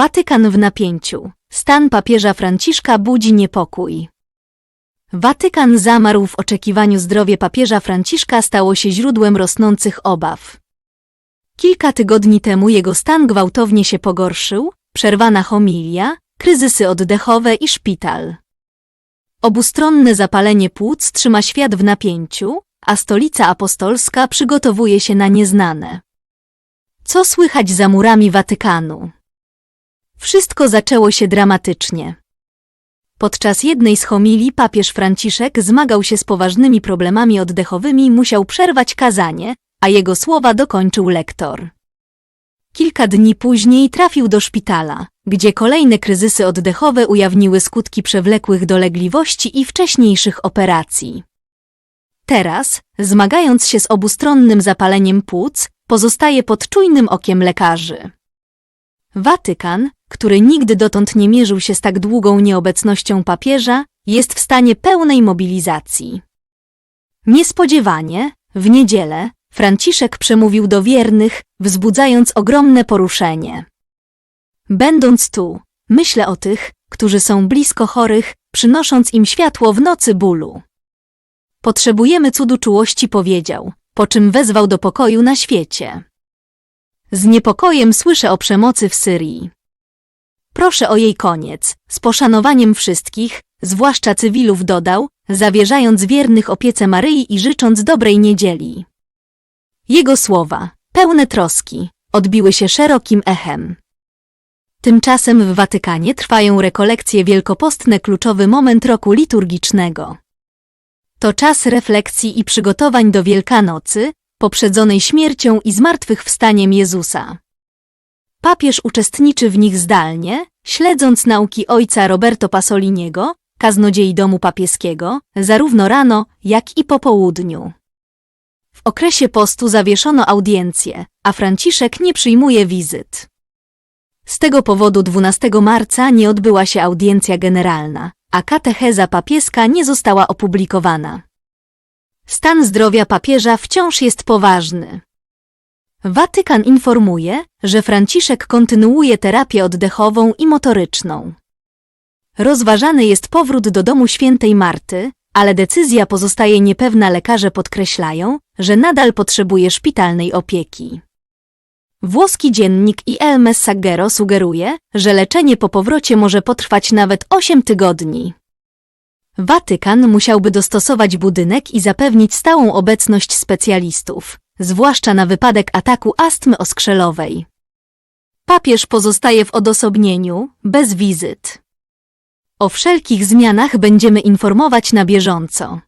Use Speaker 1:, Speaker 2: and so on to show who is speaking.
Speaker 1: Watykan w napięciu. Stan papieża Franciszka budzi niepokój. Watykan zamarł w oczekiwaniu zdrowie papieża Franciszka stało się źródłem rosnących obaw. Kilka tygodni temu jego stan gwałtownie się pogorszył, przerwana homilia, kryzysy oddechowe i szpital. Obustronne zapalenie płuc trzyma świat w napięciu, a stolica apostolska przygotowuje się na nieznane. Co słychać za murami Watykanu? Wszystko zaczęło się dramatycznie. Podczas jednej z homilii papież Franciszek zmagał się z poważnymi problemami oddechowymi musiał przerwać kazanie, a jego słowa dokończył lektor. Kilka dni później trafił do szpitala, gdzie kolejne kryzysy oddechowe ujawniły skutki przewlekłych dolegliwości i wcześniejszych operacji. Teraz, zmagając się z obustronnym zapaleniem płuc, pozostaje pod czujnym okiem lekarzy. Watykan, który nigdy dotąd nie mierzył się z tak długą nieobecnością papieża, jest w stanie pełnej mobilizacji. Niespodziewanie, w niedzielę, Franciszek przemówił do wiernych, wzbudzając ogromne poruszenie. Będąc tu, myślę o tych, którzy są blisko chorych, przynosząc im światło w nocy bólu. Potrzebujemy cudu czułości, powiedział, po czym wezwał do pokoju na świecie. Z niepokojem słyszę o przemocy w Syrii. Proszę o jej koniec, z poszanowaniem wszystkich, zwłaszcza cywilów dodał, zawierzając wiernych opiece Maryi i życząc dobrej niedzieli. Jego słowa, pełne troski, odbiły się szerokim echem. Tymczasem w Watykanie trwają rekolekcje wielkopostne kluczowy moment roku liturgicznego. To czas refleksji i przygotowań do Wielkanocy, poprzedzonej śmiercią i zmartwychwstaniem Jezusa. Papież uczestniczy w nich zdalnie, śledząc nauki ojca Roberto Pasoliniego, kaznodziei domu papieskiego, zarówno rano, jak i po południu. W okresie postu zawieszono audiencję, a Franciszek nie przyjmuje wizyt. Z tego powodu 12 marca nie odbyła się audiencja generalna, a katecheza papieska nie została opublikowana. Stan zdrowia papieża wciąż jest poważny. Watykan informuje, że Franciszek kontynuuje terapię oddechową i motoryczną. Rozważany jest powrót do domu świętej Marty, ale decyzja pozostaje niepewna. Lekarze podkreślają, że nadal potrzebuje szpitalnej opieki. Włoski dziennik Il Messaggero sugeruje, że leczenie po powrocie może potrwać nawet 8 tygodni. Watykan musiałby dostosować budynek i zapewnić stałą obecność specjalistów, zwłaszcza na wypadek ataku astmy oskrzelowej. Papież pozostaje w odosobnieniu, bez wizyt. O wszelkich zmianach będziemy informować na bieżąco.